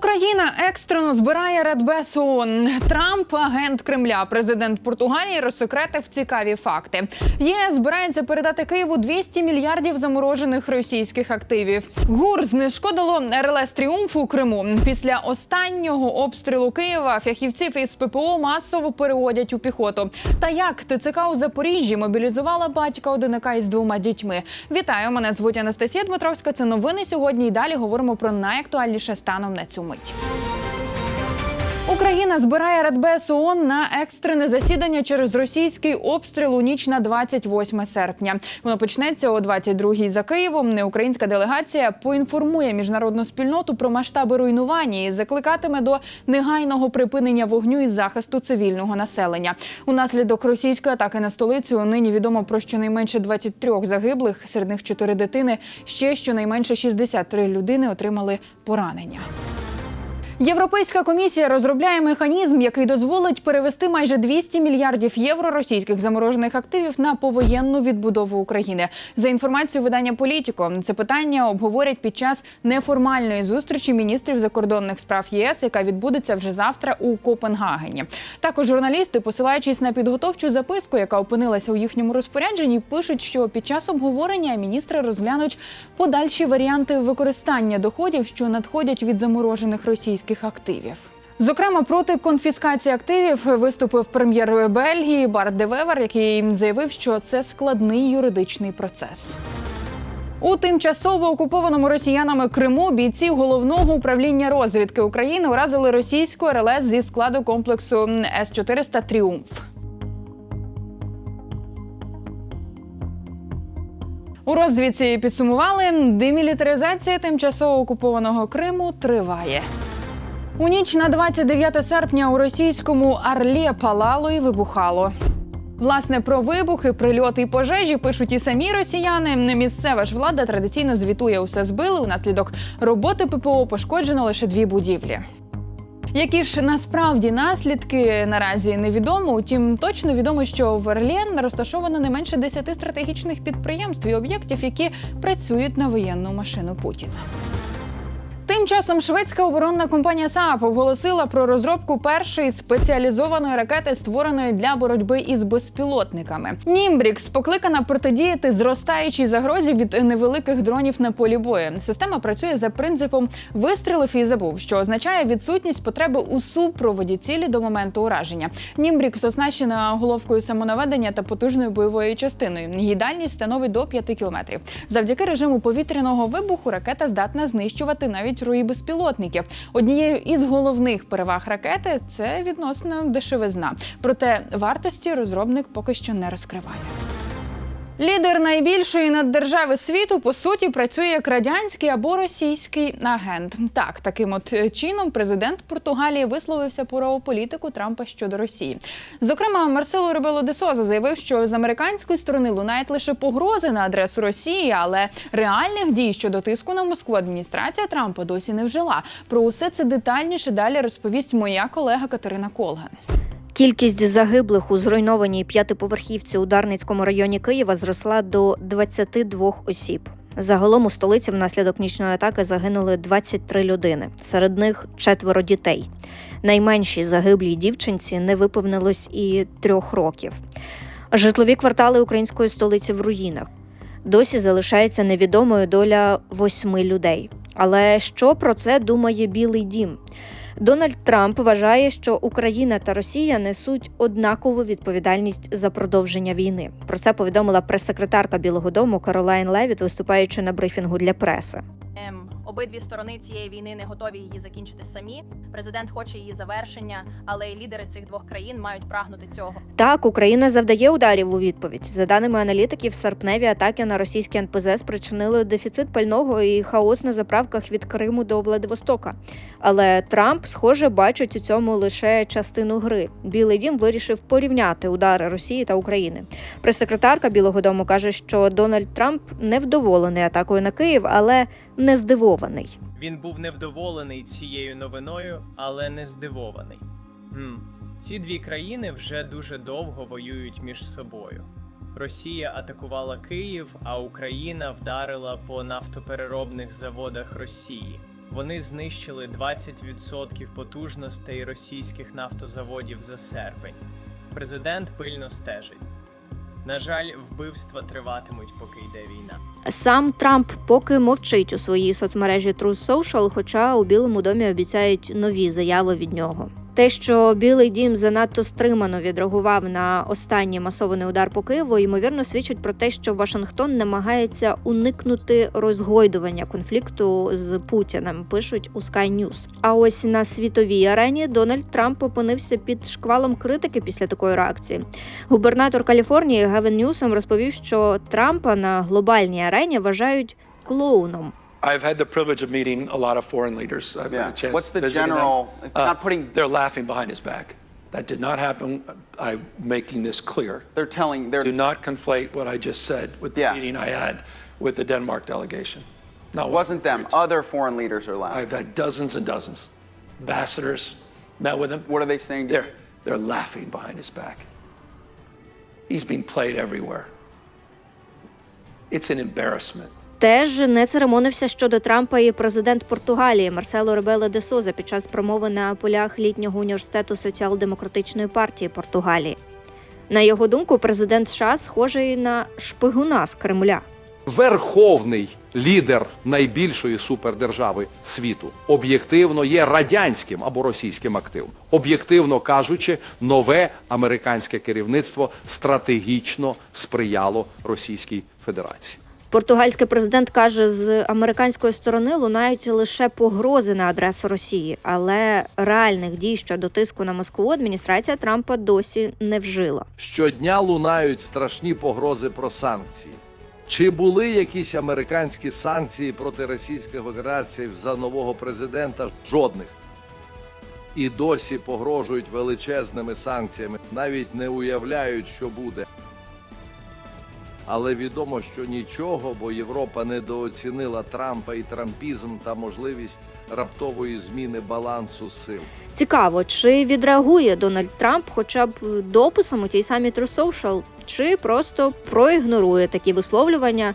Україна екстрено збирає Радбез ООН. Трамп, агент Кремля, президент Португалії, розсекретив цікаві факти. ЄС збирається передати Києву 200 мільярдів заморожених російських активів. ГУР знешкодило РЛС «Тріумф» у Криму. Після останнього обстрілу Києва фахівців із ППО масово переводять у піхоту. Та як ТЦК у Запоріжжі мобілізувала батька одиника із двома дітьми. Вітаю, мене звуть Анастасія Дмитровська. Це новини сьогодні. І далі говоримо про найактуальніше станом на цю мить. Україна збирає Радбез ООН на екстрене засідання через російський обстріл у ніч на 28 серпня. Воно почнеться о 22-й за Києвом. Неукраїнська делегація поінформує міжнародну спільноту про масштаби руйнування і закликатиме до негайного припинення вогню і захисту цивільного населення. Унаслідок російської атаки на столицю нині відомо про щонайменше 23 загиблих, серед них 4 дитини. Ще щонайменше 63 людини отримали поранення. Європейська комісія розробляє механізм, який дозволить перевести майже 200 мільярдів євро російських заморожених активів на повоєнну відбудову України. За інформацією видання Політіко, це питання обговорять під час неформальної зустрічі міністрів закордонних справ ЄС, яка відбудеться вже завтра у Копенгагені. Також журналісти, посилаючись на підготовчу записку, яка опинилася у їхньому розпорядженні, пишуть, що під час обговорення міністри розглянуть подальші варіанти використання доходів, що надходять від заморожених російських активів. Зокрема, проти конфіскації активів виступив прем'єр Бельгії Барт де Вевер, який заявив, що це складний юридичний процес. У тимчасово окупованому росіянами Криму бійці головного управління розвідки України уразили російську РЛС зі складу комплексу С 400 Тріумф. У розвідці підсумували, демілітаризація тимчасово окупованого Криму триває. У ніч на 29 серпня у російському Арлє палало і вибухало. Власне, про вибухи, прильоти і пожежі пишуть і самі росіяни. Місцева ж влада традиційно звітує усе збили. Унаслідок роботи ППО пошкоджено лише дві будівлі. Які ж насправді наслідки наразі невідомо. Утім, точно відомо, що в Орлєн розташовано не менше 10 стратегічних підприємств і об'єктів, які працюють на воєнну машину Путіна. Тим часом шведська оборонна компанія САП оголосила про розробку першої спеціалізованої ракети, створеної для боротьби із безпілотниками. Німбрікс покликана протидіяти зростаючій загрозі від невеликих дронів на полі бою. Система працює за принципом вистрілив і забув, що означає відсутність потреби у супроводі цілі до моменту ураження. Німбрікс оснащена головкою самонаведення та потужною бойовою частиною. Її дальність становить до 5 кілометрів. Завдяки режиму повітряного вибуху ракета здатна знищувати навіть рої безпілотників. Однією із головних переваг ракети це відносна дешевизна. Проте вартості розробник поки що не розкриває. Лідер найбільшої наддержави світу по суті працює як радянський або російський агент. Так, таким от чином президент Португалії висловився про політику Трампа щодо Росії. Зокрема, Марсело Ребело де Соза заявив, що з американської сторони лунають лише погрози на адресу Росії, але реальних дій щодо тиску на Москву адміністрація Трампа досі не вжила. Про усе це детальніше далі розповість моя колега Катерина Колган. Кількість загиблих у зруйнованій п'ятиповерхівці у Дарницькому районі Києва зросла до 22 осіб. Загалом у столиці внаслідок нічної атаки загинули 23 людини, серед них четверо дітей. Найменшій загиблій дівчинці не виповнилось і трьох років. Житлові квартали української столиці в руїнах. Досі залишається невідомою доля восьми людей. Але що про це думає Білий Дім? Дональд Трамп вважає, що Україна та Росія несуть однакову відповідальність за продовження війни. Про це повідомила прес-секретарка Білого Дому Каролайн Левіт, виступаючи на брифінгу для преси. Обидві сторони цієї війни не готові її закінчити самі. Президент хоче її завершення, але й лідери цих двох країн мають прагнути цього. Так, Україна завдає ударів у відповідь. За даними аналітиків, серпневі атаки на російські НПЗ спричинили дефіцит пального і хаос на заправках від Криму до Владивостока. Але Трамп, схоже, бачить у цьому лише частину гри. Білий дім вирішив порівняти удари Росії та України. Прес-секретарка Білого Дому каже, що Дональд Трамп невдоволений атакою на Київ, але не здивований. Він був невдоволений цією новиною, але не здивований. Хм. Ці дві країни вже дуже довго воюють між собою. Росія атакувала Київ, а Україна вдарила по нафтопереробних заводах Росії. Вони знищили 20% потужностей російських нафтозаводів за серпень. Президент пильно стежить. На жаль, вбивства триватимуть, поки йде війна. Сам Трамп поки мовчить у своїй соцмережі True Social, хоча у Білому домі обіцяють нові заяви від нього. Те, що Білий Дім занадто стримано відреагував на останній масований удар по Києву, ймовірно, свідчить про те, що Вашингтон намагається уникнути розгойдування конфлікту з Путіним. Пишуть у Sky News. А ось на світовій арені Дональд Трамп опинився під шквалом критики після такої реакції. Губернатор Каліфорнії Гевен Ньюсом розповів, що Трампа на глобальній арені вважають клоуном. I've had the privilege of meeting a lot of foreign leaders. I've Yeah. had a chance What's the general- them. it's not putting- They're laughing behind his back. That did not happen. I'm making this clear. They're telling Do they're not conflate what I just said with the Yeah. meeting I had with the Denmark delegation. Not it wasn't them. to. Other foreign leaders are laughing. I've had dozens and dozens. Ambassadors met with him. What are they saying to They're, they're laughing behind his back. He's being played everywhere. It's an embarrassment. Теж не церемонився щодо Трампа і президент Португалії Марсело Ребело де Соза під час промови на полях літнього університету соціал-демократичної партії Португалії. На його думку, президент США схожий на шпигуна з Кремля. Верховний лідер найбільшої супердержави світу об'єктивно є радянським або російським активом. Об'єктивно кажучи, нове американське керівництво стратегічно сприяло Російській Федерації. Португальський президент каже, з американської сторони лунають лише погрози на адресу Росії, але реальних дій щодо тиску на Москву адміністрація Трампа досі не вжила. Щодня лунають страшні погрози про санкції. Чи були якісь американські санкції проти Російської Федерації за нового президента? Жодних. І досі погрожують величезними санкціями, навіть не уявляють, що буде. Але відомо, що нічого, бо Європа недооцінила Трампа і трампізм та можливість раптової зміни балансу сил. Цікаво, чи відреагує Дональд Трамп хоча б дописом у тій самій Social, чи просто проігнорує такі висловлювання,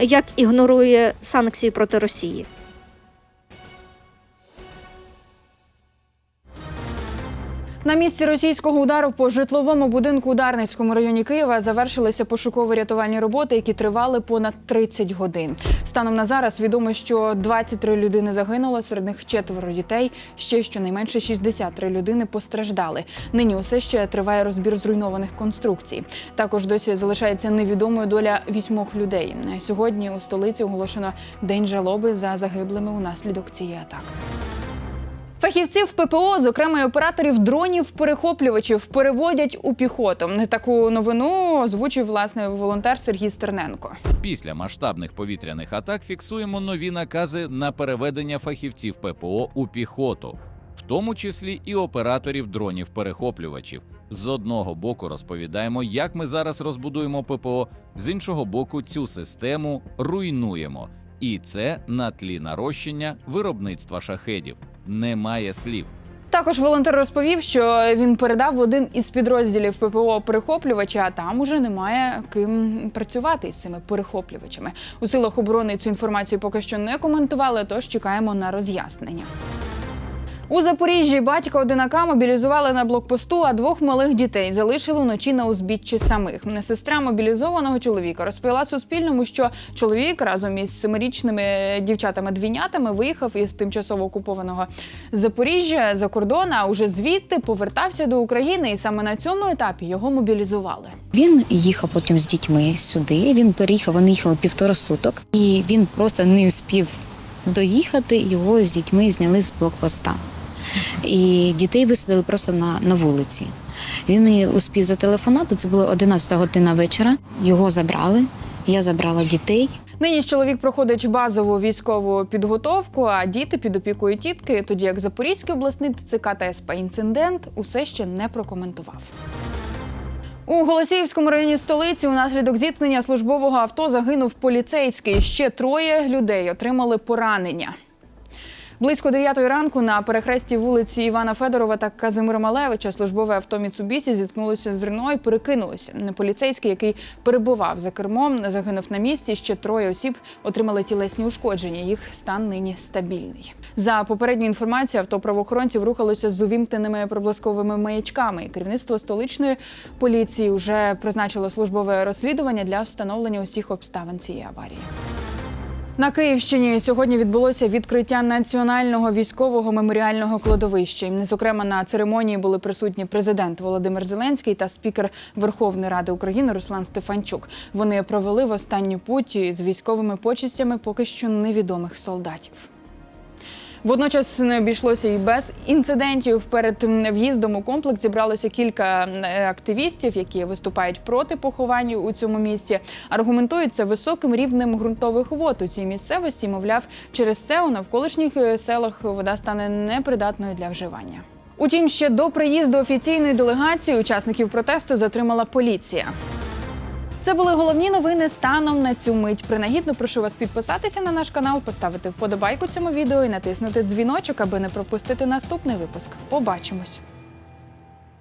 як ігнорує санкції проти Росії. На місці російського удару по житловому будинку у Дарницькому районі Києва завершилися пошуково-рятувальні роботи, які тривали понад 30 годин. Станом на зараз відомо, що 23 людини загинуло, серед них четверо дітей. Ще щонайменше 63 людини постраждали. Нині усе ще триває розбір зруйнованих конструкцій. Також досі залишається невідомою доля вісьмох людей. Сьогодні у столиці оголошено день жалоби за загиблими унаслідок цієї атаки. Фахівців ППО, зокрема й операторів дронів перехоплювачів, переводять у піхоту. Таку новину озвучив власне волонтер Сергій Стерненко. Після масштабних повітряних атак фіксуємо нові накази на переведення фахівців ППО у піхоту, в тому числі і операторів дронів-перехоплювачів. З одного боку розповідаємо, як ми зараз розбудуємо ППО, з іншого боку, цю систему руйнуємо. І це на тлі нарощення виробництва шахедів. Немає слів. Також волонтер розповів, що він передав в один із підрозділів ППО перехоплювача, а там уже немає ким працювати з цими перехоплювачами. У силах оборони цю інформацію поки що не коментували, тож чекаємо на роз'яснення. У Запоріжжі батька одинака мобілізували на блокпосту, а двох малих дітей залишили вночі на узбіччі самих. Сестра мобілізованого чоловіка розповіла Суспільному, що чоловік разом із семирічними дівчатами-двійнятами виїхав із тимчасово окупованого Запоріжжя за кордон, а уже звідти повертався до України, і саме на цьому етапі його мобілізували. Він їхав потім з дітьми сюди. Він переїхав, вони їхали півтора суток, і він просто не успів доїхати. Його з дітьми зняли з блокпоста. І дітей висадили просто на, на вулиці. Він мені успів зателефонувати. Це було 11 година вечора. Його забрали. Я забрала дітей. Нині чоловік проходить базову військову підготовку, а діти під опікою тітки, тоді як Запорізький обласний ТЦК та СП інцидент усе ще не прокоментував. У Голосіївському районі столиці унаслідок зіткнення службового авто загинув поліцейський. Ще троє людей отримали поранення. Близько 9 ранку на перехресті вулиці Івана Федорова та Казимира Малевича службове авто Міцубісі зіткнулося з Рено і перекинулося. Поліцейський, який перебував за кермом, загинув на місці. Ще троє осіб отримали тілесні ушкодження. Їх стан нині стабільний. За попередньою інформацією, авто правоохоронців рухалося з увімкненими проблисковими маячками. Керівництво столичної поліції вже призначило службове розслідування для встановлення усіх обставин цієї аварії. На Київщині сьогодні відбулося відкриття національного військового меморіального кладовища. Зокрема, на церемонії були присутні президент Володимир Зеленський та спікер Верховної Ради України Руслан Стефанчук. Вони провели в останню путь з військовими почистями поки що невідомих солдатів. Водночас не обійшлося і без інцидентів. Перед в'їздом у комплекс зібралося кілька е, активістів, які виступають проти поховань у цьому місті. Аргументують високим рівнем ґрунтових вод у цій місцевості. Мовляв, через це у навколишніх е, селах вода стане непридатною для вживання. Утім, ще до приїзду офіційної делегації учасників протесту затримала поліція. Це були головні новини станом на цю мить. Принагідно прошу вас підписатися на наш канал, поставити вподобайку цьому відео і натиснути дзвіночок, аби не пропустити наступний випуск. Побачимось.